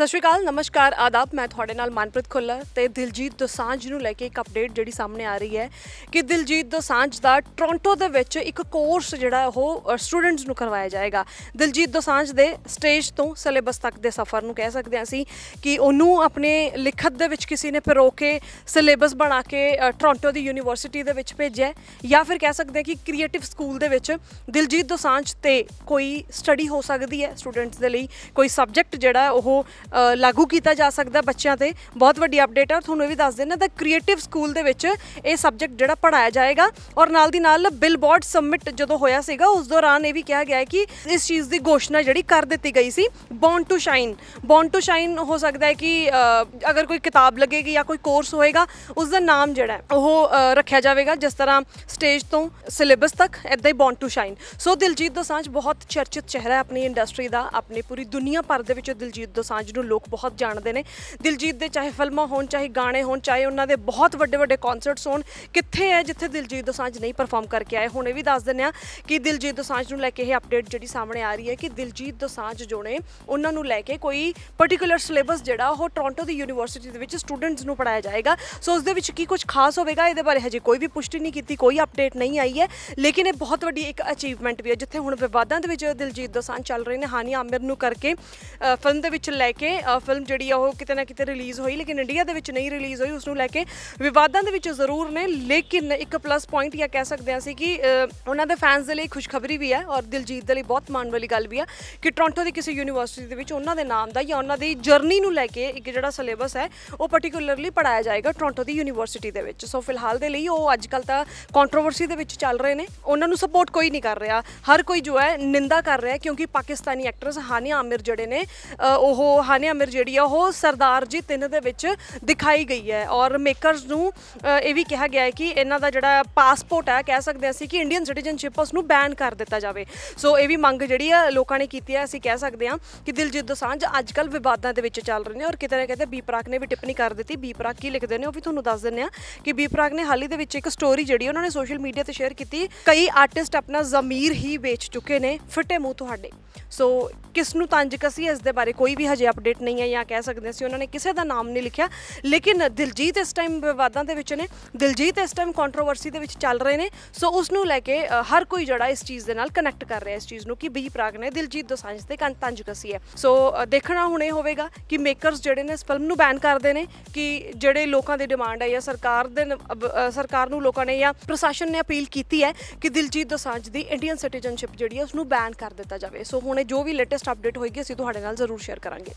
ਸਤਿ ਸ਼੍ਰੀ ਅਕਾਲ ਨਮਸਕਾਰ ਆਦਾਬ। ਮੈਂ ਤੁਹਾਡੇ ਨਾਲ ਮਨਪ੍ਰੀਤ ਖੁੱਲਰ ਤੇ ਦਿਲਜੀਤ ਦੋਸਾਂਝ ਨੂੰ ਲੈ ਕੇ ਇੱਕ ਅਪਡੇਟ ਜਿਹੜੀ ਸਾਹਮਣੇ ਆ ਰਹੀ ਹੈ ਕਿ ਦਿਲਜੀਤ ਦੋਸਾਂਝ ਦਾ ਟੋਰਾਂਟੋ ਦੇ ਵਿੱਚ ਇੱਕ ਕੋਰਸ ਜਿਹੜਾ ਉਹ ਸਟੂਡੈਂਟਸ ਨੂੰ ਕਰਵਾਇਆ ਜਾਏਗਾ। ਦਿਲਜੀਤ ਦੋਸਾਂਝ ਦੇ ਸਟੇਜ ਤੋਂ ਸਿਲੇਬਸ ਤੱਕ ਦੇ ਸਫ਼ਰ ਨੂੰ ਕਹਿ ਸਕਦੇ ਹਾਂ ਅਸੀਂ ਕਿ ਉਹਨੂੰ ਆਪਣੇ ਲਿਖਤ ਦੇ ਵਿੱਚ ਕਿਸੇ ਨੇ ਪਰੋ ਕੇ ਸਿਲੇਬਸ ਬਣਾ ਕੇ ਅ, ਟੋਰਾਂਟੋ ਦੀ ਯੂਨੀਵਰਸਿਟੀ ਦੇ ਵਿੱਚ ਭੇਜਿਆ ਜਾਂ ਫਿਰ ਕਹਿ ਸਕਦੇ ਹਾਂ ਕਿ ਕ੍ਰੀਏਟਿਵ ਸਕੂਲ ਦੇ ਵਿੱਚ ਦਿਲਜੀਤ ਦੋਸਾਂਝ ਤੇ ਕੋਈ ਸਟੱਡੀ ਹੋ ਸਕਦੀ ਹੈ ਸਟੂਡੈਂਟਸ ਦੇ ਲਈ ਕੋਈ ਸਬਜੈਕਟ ਜਿਹੜਾ ਉਹ ਲਾਗੂ ਕੀਤਾ ਜਾ ਸਕਦਾ ਬੱਚਿਆਂ ਤੇ। ਬਹੁਤ ਵੱਡੀ ਅਪਡੇਟ ਹੈ ਔਰ ਤੁਹਾਨੂੰ ਇਹ ਵੀ ਦੱਸ ਦੇਣਾ ਦਾ ਕ੍ਰੀਏਟਿਵ ਸਕੂਲ ਦੇ ਵਿੱਚ ਇਹ ਸਬਜੈਕਟ ਜਿਹੜਾ ਪੜਾਇਆ ਜਾਏਗਾ। ਔਰ ਨਾਲ ਦੀ ਨਾਲ ਬਿਲਬੋਰਡ ਸਬਮਿਟ ਜਦੋਂ ਹੋਇਆ ਸੀਗਾ, ਉਸ ਦੌਰਾਨ ਇਹ ਵੀ ਕਿਹਾ ਗਿਆ ਹੈ ਕਿ ਇਸ ਚੀਜ਼ ਦੀ ਘੋਸ਼ਣਾ ਜਿਹੜੀ ਕਰ ਦਿੱਤੀ ਗਈ ਸੀ born to shine born to shine ਹੋ ਸਕਦਾ ਹੈ ਕਿ ਅਗਰ ਕੋਈ ਕਿਤਾਬ ਲੱਗੇਗੀ ਜਾਂ ਕੋਈ ਕੋਰਸ ਹੋਏਗਾ, ਉਸ ਦਾ ਨਾਮ ਜਿਹੜਾ ਉਹ ਰੱਖਿਆ ਜਾਵੇਗਾ ਜਿਸ ਤਰ੍ਹਾਂ ਸਟੇਜ ਤੋਂ ਸਿਲੇਬਸ ਤੱਕ ਇਦਾਂ ਹੀ born to shine so Diljit Dosanjh ਬਹੁਤ ਚਰਚਿਤ ਚਿਹਰਾ ਹੈ ਆਪਣੀ ਇੰਡਸਟਰੀ ਦਾ, ਆਪਣੀ ਪੂਰੀ ਦੁਨੀਆ ਭਰ ਦੇ ਵਿੱਚ ਦਿਲਜੀਤ ਦੋਸਾਂਝ ਨੂੰ ਲੋਕ ਬਹੁਤ ਜਾਣਦੇ ਨੇ। ਦਿਲਜੀਤ ਦੇ ਚਾਹੇ ਫਿਲਮਾਂ ਹੋਣ, ਚਾਹੇ ਗਾਣੇ ਹੋਣ, ਚਾਹੇ ਉਹਨਾਂ ਦੇ ਬਹੁਤ ਵੱਡੇ ਵੱਡੇ ਕਨਸਰਟਸ ਹੋਣ, ਕਿੱਥੇ ਹੈ ਜਿੱਥੇ ਦਿਲਜੀਤ ਦੋਸਾਂਝ ਨਹੀਂ ਪਰਫਾਰਮ ਕਰਕੇ ਆਏ? ਹੁਣ ਇਹ ਵੀ ਦੱਸ ਦਿੰਦੇ ਆ ਕਿ ਦਿਲਜੀਤ ਦੋਸਾਂਝ ਨੂੰ ਲੈ ਕੇ ਇਹ ਅਪਡੇਟ ਜਿਹੜੀ ਸਾਹਮਣੇ ਆ ਰਹੀ ਹੈ ਕਿ ਦਿਲਜੀਤ ਦੋਸਾਂਝ ਜੋ ਨੇ, ਉਹਨਾਂ ਨੂੰ ਲੈ ਕੇ ਕੋਈ ਪਾਰਟਿਕੂਲਰ ਸਿਲੇਬਸ ਜਿਹੜਾ ਉਹ ਟੋਰਾਂਟੋ ਦੀ ਯੂਨੀਵਰਸਿਟੀ ਦੇ ਵਿੱਚ ਸਟੂਡੈਂਟਸ ਨੂੰ ਪੜਾਇਆ ਜਾਏਗਾ। ਸੋ ਉਸ ਦੇ ਵਿੱਚ ਕੀ ਕੁਝ ਖਾਸ ਹੋਵੇਗਾ? ਇਹਦੇ ਬਾਰੇ ਹਜੇ ਕੋਈ ਵੀ ਪੁਸ਼ਟੀ ਨਹੀਂ ਕੀਤੀ, ਕੋਈ ਅਪਡੇਟ ਨਹੀਂ ਆਈ ਹੈ। ਲੇਕਿਨ ਇਹ ਬਹੁਤ ਵੱਡੀ ਇੱਕ ਅਚੀਵਮੈਂਟ ਵੀ ਹੈ, ਜਿੱਥੇ ਹੁਣ ਵਿਵਾਦਾਂ ਦੇ ਵਿੱਚ ਦਿਲਜੀਤ ਦੋਸਾਂਝ ਚੱਲ ਰਹੇ ਨੇ। ਹਾਨੀ ਆਮਿਰ ਨੂੰ ਕਰਕੇ ਫਿਲਮ ਦੇ ਵਿੱਚ ਲੈ ਕੇ ਫਿਲਮ ਜਿਹੜੀ ਆ, ਉਹ ਕਿਤੇ ਨਾ ਕਿਤੇ ਰਿਲੀਜ਼ ਹੋਈ, ਲੇਕਿਨ ਇੰਡੀਆ ਦੇ ਵਿੱਚ ਨਹੀਂ ਰਿਲੀਜ਼ ਹੋਈ ਉਸ ਨੂੰ ਲੈ ਕੇ ਵਿਵਾਦਾਂ ਦੇ ਵਿੱਚ ਜ਼ਰੂਰ ਨੇ, ਲੇਕਿਨ ਇੱਕ ਪਲੱਸ ਪੁਆਇੰਟ ਜਾਂ ਕਹਿ ਸਕਦੇ ਹਾਂ ਅਸੀਂ ਕਿ ਉਹਨਾਂ ਦੇ ਫੈਨਸ ਦੇ ਲਈ ਖੁਸ਼ਖਬਰੀ ਵੀ ਹੈ ਔਰ ਦਿਲਜੀਤ ਦੇ ਲਈ ਬਹੁਤ ਮਾਣ ਵਾਲੀ ਗੱਲ ਵੀ ਆ ਕਿ ਟੋਰਾਂਟੋ ਦੀ ਕਿਸੇ ਯੂਨੀਵਰਸਿਟੀ ਦੇ ਵਿੱਚ ਉਹਨਾਂ ਦੇ ਨਾਮ ਦਾ ਜਾਂ ਉਹਨਾਂ ਦੀ ਜਰਨੀ ਨੂੰ ਲੈ ਕੇ ਇੱਕ ਜਿਹੜਾ ਸਿਲੇਬਸ ਹੈ, ਉਹ ਪਾਰਟਿਕੂਲਰਲੀ ਪੜਾਇਆ ਜਾਏਗਾ ਟੋਰਾਂਟੋ ਦੀ ਯੂਨੀਵਰਸਿਟੀ ਦੇ ਵਿੱਚ। ਸੋ ਫਿਲਹਾਲ ਦੇ ਲਈ ਉਹ ਅੱਜ ਕੱਲ ਤਾਂ ਕੰਟਰੋਵਰਸੀ ਦੇ ਵਿੱਚ ਚੱਲ ਰਹੇ ਨੇ, ਉਹਨਾਂ ਨੂੰ ਸਪੋਰਟ ਕੋਈ ਨਹੀਂ ਕਰ ਰਿਹਾ। ਹਰ ਕੋਈ ਜੋ ਹੈ, ਨਿੰਦਾ ਕਰ ਰਿਹਾ ਕਿਉਂਕਿ ਪਾਕਿਸਤਾਨੀ ਐਕਟਰਸ ਹਾਨੀਆ ਆਮਿਰ ਜਿਹੜੇ ਨੇ ਉਹ ਹਾਨੀਆ ਆਮਿਰ ਜਿਹੜੀ ਆ, ਉਹ ਸਰਦਾਰ ਜੀ ਤਿੰਨ ਦੇ ਵਿੱਚ ਦਿਖਾਈ ਗਈ ਹੈ। ਔਰ ਮੇਕਰਸ ਨੂੰ ਇਹ ਵੀ ਕਿਹਾ ਗਿਆ ਹੈ ਕਿ ਇਹਨਾਂ ਦਾ ਜਿਹੜਾ ਪਾਸਪੋਰਟ ਹੈ, ਕਹਿ ਸਕਦੇ ਹਾਂ ਅਸੀਂ ਕਿ ਇੰਡੀਅਨ ਸਿਟੀਜ਼ਨਸ਼ਿਪ ਉਸ ਨੂੰ ਬੈਨ ਕਰ ਦਿੱਤਾ ਜਾਵੇ। ਸੋ ਇਹ ਵੀ ਮੰਗ ਜਿਹੜੀ ਆ, ਲੋਕਾਂ ਨੇ ਕੀਤੀ ਹੈ। ਅਸੀਂ ਕਹਿ ਸਕਦੇ ਹਾਂ ਕਿ ਦਿਲਜੀਤ ਦੋਸਾਂਝ ਅੱਜ ਕੱਲ ਵਿਵਾਦਾਂ ਦੇ ਵਿੱਚ ਚੱਲ ਰਹੇ ਨੇ ਔਰ ਕਿਤੇ ਨਾ ਕਿਤੇ ਬੀ ਨੇ ਵੀ ਟਿੱਪਣੀ ਕਰ ਦਿੱਤੀ। ਬੀ ਕੀ ਲਿਖਦੇ ਨੇ, ਉਹ ਵੀ ਤੁਹਾਨੂੰ ਦੱਸ ਦਿੰਦੇ ਆ ਕਿ ਬੀ ਨੇ ਹਾਲ ਹੀ ਦੇ ਵਿੱਚ ਇੱਕ ਸਟੋਰੀ ਜਿਹੜੀ ਉਹਨਾਂ ਨੇ ਸੋਸ਼ਲ ਮੀਡੀਆ ਤੇ ਸ਼ੇਅਰ ਕੀਤੀ। ਕਈ ਆਰਟਿਸਟ ਆਪਣਾ ਜ਼ਮੀਰ ਹੀ ਵੇਚ ਚੁੱਕੇ ਨੇ, ਫਿੱਟੇ ਮੂੰਹ ਤੁਹਾਡੇ। ਸੋ ਕਿਸ ਨੂੰ ਤੰਜ ਕਸੀ, ਇਸ ਦੇ ਬਾਰੇ ਕੋਈ ਵੀ ਹਜੇ ਅਪਡੇਟ ਨਹੀਂ ਹੈ ਜਾਂ ਕਹਿ ਸਕਦੇ ਸੀ ਉਹਨਾਂ ਨੇ ਕਿਸੇ ਦਾ ਨਾਮ ਨਹੀਂ ਲਿਖਿਆ। ਲੇਕਿਨ ਦਿਲਜੀਤ ਇਸ ਟਾਈਮ ਵਿਵਾਦਾਂ ਦੇ ਵਿੱਚ ਨੇ। ਦਿਲਜੀਤ ਇਸ ਟਾਈਮ ਕੰਟਰੋਵਰਸੀ ਦੇ ਵਿੱਚ ਚੱਲ ਰਹੇ ਨੇ। ਸੋ ਉਸ ਨੂੰ ਲੈ ਕੇ ਹਰ ਕੋਈ ਜਿਹੜਾ ਇਸ ਚੀਜ਼ ਦੇ ਨਾਲ ਕਨੈਕਟ ਕਰ ਰਿਹਾ ਇਸ ਚੀਜ਼ ਨੂੰ ਕਿ ਬੀ ਪ੍ਰਾਗ ਨੇ ਦਿਲਜੀਤ ਦੋਸਾਂਝ ਤੇ ਕੰਨ ਤੰਜ ਕਸੀ ਹੈ ਸੋ ਦੇਖਣਾ ਹੁਣ ਇਹ ਹੋਵੇਗਾ ਕਿ ਮੇਕਰਸ ਜਿਹੜੇ ਨੇ ਇਸ ਫਿਲਮ ਨੂੰ ਬੈਨ ਕਰਦੇ ਨੇ ਕਿ ਜਿਹੜੇ ਲੋਕਾਂ ਦੀ ਡਿਮਾਂਡ ਹੈ ਜਾਂ ਸਰਕਾਰ ਦੇ ਸਰਕਾਰ ਨੂੰ ਲੋਕਾਂ ਨੇ ਜਾਂ ਪ੍ਰਸ਼ਾਸਨ ਨੇ ਅਪੀਲ ਕੀਤੀ ਹੈ ਕਿ ਦਿਲਜੀਤ ਦੋਸਾਂਝ ਦੀ ਇੰਡੀਅਨ ਸਿਟੀਜ਼ਨਸ਼ਿਪ ਜਿਹੜੀ ਹੈ ਉਸ ਨੂੰ ਬੈਨ ਕਰ ਦਿੱਤਾ ਜਾਵੇ। ਸੋ ਹੁਣ ਇਹ ਜੋ ਵੀ ਲੇਟੈਸਟ ਅਪਡੇਟ ਹੋਏਗੀ, ਅਸੀਂ ਤੁਹਾਡੇ ਨਾਲ ਜ਼ਰੂਰ ਸ਼ੇਅਰ ਕਰਾਂਗੇ।